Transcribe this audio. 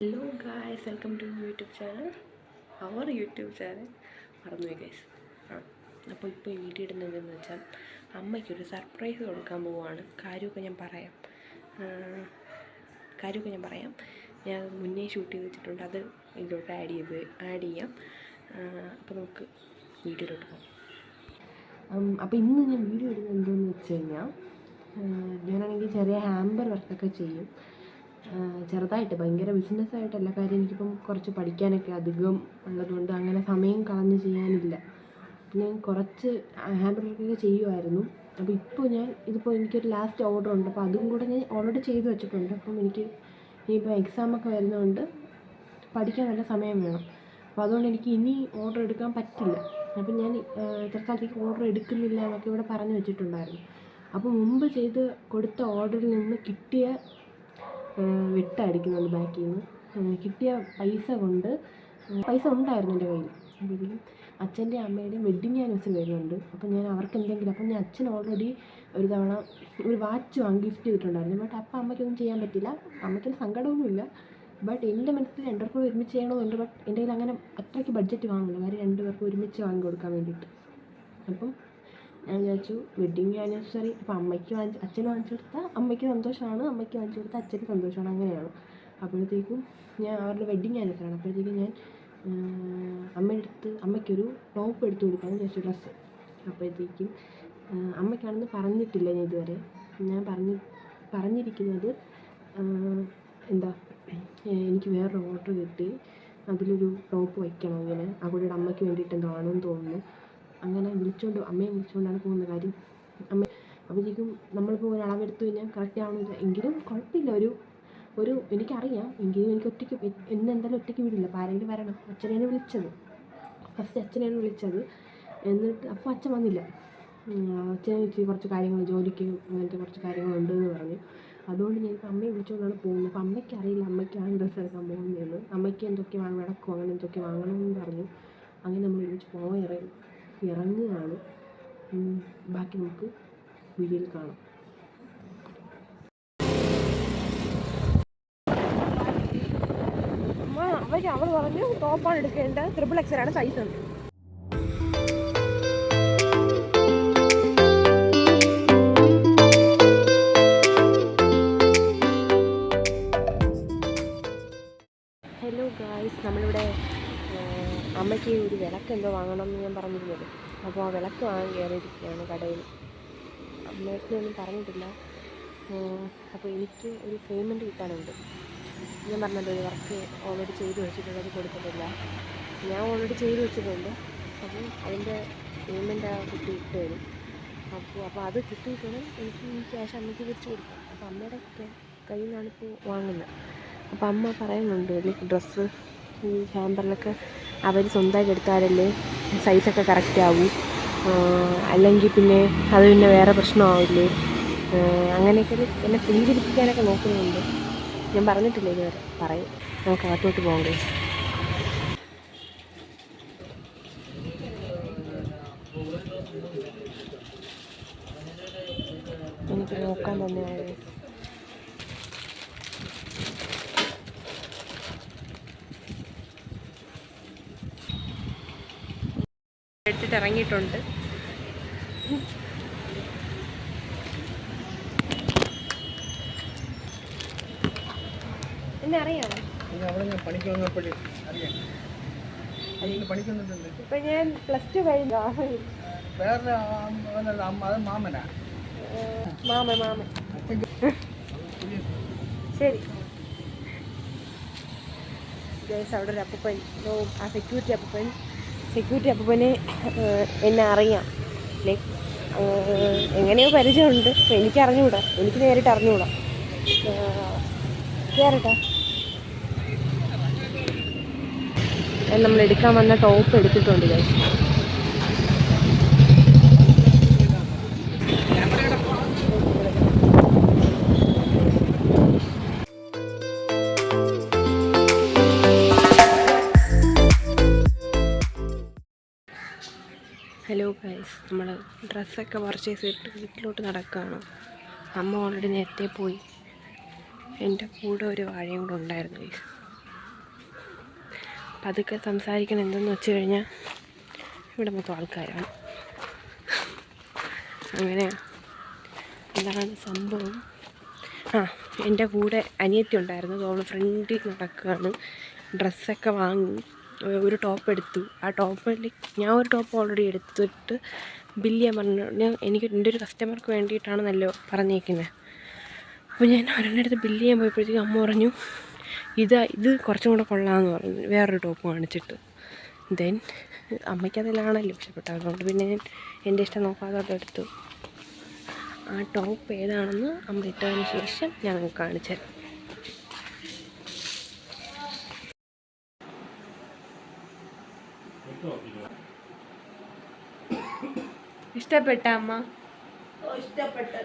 Hello guys welcome to YouTube channel our YouTube channel മറന്നുപോയി guys ആ അപ്പോൾ ഇപ്പോൾ വീഡിയോ ഇടുന്നതെന്ന് വെച്ചാൽ അമ്മയ്ക്കൊരു സർപ്രൈസ് കൊടുക്കാൻ പോവുകയാണ് കാര്യമൊക്കെ ഞാൻ പറയാം. കാര്യമൊക്കെ ഞാൻ പറയാം. ഞാൻ മുന്നേ ഷൂട്ട് ചെയ്ത് വെച്ചിട്ടുണ്ട്. അത് ഇതിലോട്ട് ആഡ് ചെയ്ത് ആഡ് ചെയ്യാം. അപ്പോൾ നമുക്ക് വീഡിയോയിലോട്ട് പോകാം അപ്പോൾ ഇന്ന് ഞാൻ വീഡിയോ ഇടുന്നത് എന്താണെന്ന് വെച്ച് കഴിഞ്ഞാൽ ഞാനാണെങ്കിൽ ചെറിയ ഹാമ്പർ വർക്കൊക്കെ ചെയ്യും. ചെറുതായിട്ട് ഭയങ്കര ബിസിനസ്സായിട്ടല്ല കാര്യം. എനിക്കിപ്പം കുറച്ച് പഠിക്കാനൊക്കെ അധികം ഉള്ളതുകൊണ്ട് അങ്ങനെ സമയം കളഞ്ഞ് ചെയ്യാനില്ല. ഞാൻ കുറച്ച് ഹാൻഡ് വർക്കൊക്കെ ചെയ്യുമായിരുന്നു അപ്പോൾ ഇപ്പോൾ ഞാൻ ഇതിപ്പോൾ എനിക്കൊരു ലാസ്റ്റ് ഓർഡർ ഉണ്ട്. അപ്പോൾ അതും കൂടെ ഞാൻ ഓൾറെഡി ചെയ്ത് വെച്ചിട്ടുണ്ട്. അപ്പം എനിക്ക് ഇനിയിപ്പോൾ എക്സാമൊക്കെ വരുന്നതുകൊണ്ട് പഠിക്കാൻ നല്ല സമയം വേണം. അപ്പോൾ അതുകൊണ്ട് എനിക്ക് ഇനി ഓർഡർ എടുക്കാൻ പറ്റില്ല. അപ്പം ഞാൻ ഇത്ര ഓർഡർ എടുക്കുന്നില്ല എന്നൊക്കെ ഇവിടെ പറഞ്ഞു വെച്ചിട്ടുണ്ടായിരുന്നു. അപ്പോൾ മുമ്പ് ചെയ്ത് കൊടുത്ത ഓർഡറിൽ നിന്ന് കിട്ടിയ വെട്ടടിക്കുന്നുണ്ട് ബാക്കിൽ നിന്ന് കിട്ടിയ പൈസ കൊണ്ട് പൈസ ഉണ്ടായിരുന്നു എന്റെ കയ്യിൽ. എന്തെങ്കിലും അച്ഛന്റെ അമ്മയുടെയും വെഡ്ഡിങ് ആനിവേഴ്സറി വരുന്നുണ്ട്. അപ്പം ഞാൻ അവർക്ക് എന്തെങ്കിലും അപ്പം ഞാൻ അച്ഛൻ ഓൾറെഡി ഒരു തവണ ഒരു വാച്ച് വാങ്ങി ഗിഫ്റ്റ് ചെയ്തിട്ടുണ്ടായിരുന്നു. ബട്ട് അപ്പം അമ്മയ്ക്കൊന്നും ചെയ്യാൻ പറ്റില്ല. അമ്മയ്ക്കൊരു സങ്കടമൊന്നുമില്ല. ബട്ട് എന്റെ മനസ്സിൽ രണ്ടുപേർക്കും ഒരുമിച്ച് ചെയ്യണമെന്നുണ്ട്. ബട്ട് എന്റെ കയ്യിൽ അങ്ങനെ അത്രയ്ക്ക് ബഡ്ജറ്റ് വാങ്ങില്ല കാര്യം രണ്ടുപേർക്കും ഒരുമിച്ച് വാങ്ങി കൊടുക്കാൻ വേണ്ടിയിട്ട്. അപ്പം ഞാൻ വിചാരിച്ചു വെഡ്ഡിങ് ആനിവേഴ്സറി അപ്പോൾ അമ്മയ്ക്ക് വാങ്ങിച്ച് അച്ഛന് വാങ്ങിച്ചു കൊടുത്താൽ അമ്മയ്ക്ക് സന്തോഷമാണ് അമ്മയ്ക്ക് വാങ്ങിച്ചു കൊടുത്താൽ അച്ഛന് സന്തോഷമാണ് അങ്ങനെയാണ്. അപ്പോഴത്തേക്കും ഞാൻ അവരുടെ വെഡ്ഡിങ് ആനിവേഴ്സറി ആണ്. അപ്പോഴത്തേക്കും ഞാൻ അമ്മയുടെ അടുത്ത് അമ്മയ്ക്കൊരു ടോപ്പ് എടുത്തു കൊടുക്കാമെന്ന് വിചാരിച്ചു ഡ്രസ്സ് അപ്പോഴത്തേക്കും അമ്മയ്ക്കാണെന്ന് പറഞ്ഞിട്ടില്ല ഞാൻ ഇതുവരെ. ഞാൻ പറഞ്ഞ് പറഞ്ഞിരിക്കുന്നത് എന്താ എനിക്ക് വേറൊരു ഓർഡർ കിട്ടി. അതിലൊരു ടോപ്പ് വയ്ക്കണം ഇങ്ങനെ. അവളുടെ അമ്മയ്ക്ക് വേണ്ടിയിട്ട് എന്തോ ആണെന്ന് തോന്നുന്നു. അങ്ങനെ വിളിച്ചുകൊണ്ട് അമ്മയെ വിളിച്ചുകൊണ്ടാണ് പോകുന്ന കാര്യം. അമ്മ അപ്പോഴത്തേക്കും നമ്മളിപ്പോൾ ഒരു അളവെടുത്തു കഴിഞ്ഞാൽ കറക്റ്റ് ആവണമില്ല എങ്കിലും കുഴപ്പമില്ല. ഒരു ഒരു എനിക്കറിയാം. എങ്കിലും എനിക്ക് ഒറ്റയ്ക്ക് എന്നെന്തായാലും ഒറ്റയ്ക്ക് വിടില്ല. അപ്പോൾ ആരെങ്കിലും വരണം. അച്ഛനെയാണ് വിളിച്ചത്. ഫസ്റ്റ് അച്ഛനെയാണ് വിളിച്ചത്. എന്നിട്ട് അപ്പോൾ അച്ഛൻ വന്നില്ല. അച്ഛനെ വെച്ച് കുറച്ച് കാര്യങ്ങൾ ജോലിക്ക് അങ്ങനത്തെ കുറച്ച് കാര്യങ്ങളുണ്ട് എന്ന് പറഞ്ഞു. അതുകൊണ്ട് ഞാൻ ഇപ്പോൾ അമ്മയെ വിളിച്ചുകൊണ്ടാണ് പോകുന്നത്. അപ്പോൾ അമ്മയ്ക്ക് അറിയില്ല അമ്മയ്ക്കാണ് ഡ്രസ്സ് എടുക്കാൻ പോകുന്നതെന്ന്. അമ്മയ്ക്ക് എന്തൊക്കെ വാങ്ങണം വിളക്കോ അങ്ങനെ എന്തൊക്കെ വാങ്ങണം എന്ന് പറഞ്ഞു. അങ്ങനെ നമ്മൾ ഒരുമിച്ച് പോകാൻ ഇറങ്ങി. ഇറങ്ങുകയാണ്. ബാക്കി നമുക്ക് വീഡിയോയിൽ കാണാം. അവർ പറഞ്ഞു ടോപ്പാണ് എടുക്കേണ്ടത്. ട്രിപ്പിൾ എക്സലാണ് സൈസ് ഉണ്ട് ഒരു വിളക്കെന്തോ വാങ്ങണം എന്ന് ഞാൻ പറഞ്ഞിരുന്നത്. അപ്പോൾ ആ വിളക്ക് വാങ്ങാൻ കയറിയിരിക്കുകയാണ് കടയിൽ. അമ്മയ്ക്കൊന്നും പറഞ്ഞിട്ടില്ല. അപ്പോൾ എനിക്ക് ഒരു പേയ്മെന്റ് കിട്ടാനുണ്ട്. ഞാൻ പറഞ്ഞല്ലോ ഒരു വർക്ക് ഓൾറെഡി ചെയ്ത് വെച്ചിട്ടുണ്ട് അത് കൊടുത്തിട്ടില്ല. ഞാൻ ഓൾറെഡി ചെയ്ത് വെച്ചിട്ടുണ്ട്. അപ്പം അതിന്റെ പേയ്മെന്റ് ആ കുട്ടി ഇട്ട് തരും. അപ്പോൾ അപ്പോൾ അത് കിട്ടിയിട്ട് എനിക്ക് ഈ ക്യാഷ് അമ്മയ്ക്ക് തിരിച്ചു കൊടുക്കാം. അപ്പോൾ അമ്മയുടെ കയ്യിൽ നിന്നാണ് ഇപ്പോൾ വാങ്ങുന്നത്. അപ്പോൾ അമ്മ പറയുന്നുണ്ട് ഡ്രസ്സ് ഈ ഹാമ്പറിലൊക്കെ അവർ സ്വന്തമായിട്ട് എടുത്താലല്ലേ സൈസൊക്കെ കറക്റ്റ് ആവൂ. അല്ലെങ്കിൽ പിന്നെ അത് പിന്നെ വേറെ പ്രശ്നമാവില്ലേ? അങ്ങനെയൊക്കെ എന്നെ പിന്തിരിപ്പിക്കാനൊക്കെ നോക്കുന്നുണ്ട്. ഞാൻ പറഞ്ഞിട്ടില്ല ഇതുവരെ? പറയും. നമുക്ക് അകത്തോട്ട് പോകാം guys. എനിക്ക് നോക്കാൻ തന്നെയാണ് എടുത്തിട്ട് ഇറങ്ങിയിട്ടുണ്ട് എന്നെ അറിയാമോ ഇപ്പൊ ഞാൻ പ്ലസ് ടു കഴിഞ്ഞു. മാമ മാമ ശരി. ഗൈസ് അവിടെ ഒരു അപ്പൻ ആ സെക്യൂരിറ്റി അപ്പൂപ്പൻ. സെക്യൂരിറ്റി അപ്പൂപ്പന് എന്നെ അറിയാം. ലൈക്ക് എങ്ങനെയോ പരിചയമുണ്ട്. അപ്പോൾ എനിക്ക് അറിഞ്ഞുകൂടാ എനിക്ക് നേരിട്ട് അറിഞ്ഞുകൂടാ കയറട്ടെ നമ്മൾ എടുക്കാൻ വന്ന ടോപ്പ് എടുത്തിട്ടുണ്ട് ഗൈസ് ഗൈസ് നമ്മൾ ഡ്രസ്സൊക്കെ പർച്ചേസ് ചെയ്തിട്ട് വീട്ടിലോട്ട് നടക്കുകയാണ് അമ്മ ഓൾറെഡി നേരത്തെ പോയി. എന്റെ കൂടെ ഒരു വാഴയും കൂടെ ഉണ്ടായിരുന്നു ഗൈസ് പതുക്കെ സംസാരിക്കണം എന്തെന്ന് വെച്ച് കഴിഞ്ഞാൽ ഇവിടെ മൊത്തം ആൾക്കാരാണ്. അങ്ങനെ എന്താണ് സംഭവം? ആ എന്റെ കൂടെ അനിയത്തി ഉണ്ടായിരുന്നു. അവൾ ഫ്രണ്ടിൽ നടക്കുകയാണ്. ഡ്രസ്സൊക്കെ വാങ്ങി. ഒരു ടോപ്പ് എടുത്തു. ആ ടോപ്പിൽ ഞാൻ ഒരു ടോപ്പ് ഓൾറെഡി എടുത്തിട്ട് ബില്ല് ചെയ്യാൻ പറഞ്ഞു. ഞാൻ എനിക്ക് എന്റെ ഒരു കസ്റ്റമർക്ക് വേണ്ടിയിട്ടാണ് നല്ല പറഞ്ഞേക്കുന്നത് അപ്പോൾ ഞാൻ അവരുടെ അടുത്ത് ബില്ല് ചെയ്യാൻ പോയപ്പോഴത്തേക്കും അമ്മ പറഞ്ഞു ഇത് ഇത് കുറച്ചും കൂടെ കൊള്ളാമെന്ന് പറഞ്ഞു. വേറൊരു ടോപ്പ് കാണിച്ചിട്ട്. ദെൻ അമ്മയ്ക്കതിലാണല്ലോ ഇഷ്ടപ്പെട്ടത്. അതുകൊണ്ട് പിന്നെ ഞാൻ എന്റെ ഇഷ്ടം നോക്കാതെ അതെടുത്തു ആ ടോപ്പ് ഏതാണെന്ന് അമ്മ ഇട്ടതിന് ശേഷം ഞാൻ കാണിച്ചു തരാം ഇഷ്ടപ്പെട്ട അമ്മ? ഇഷ്ടപ്പെട്ട്.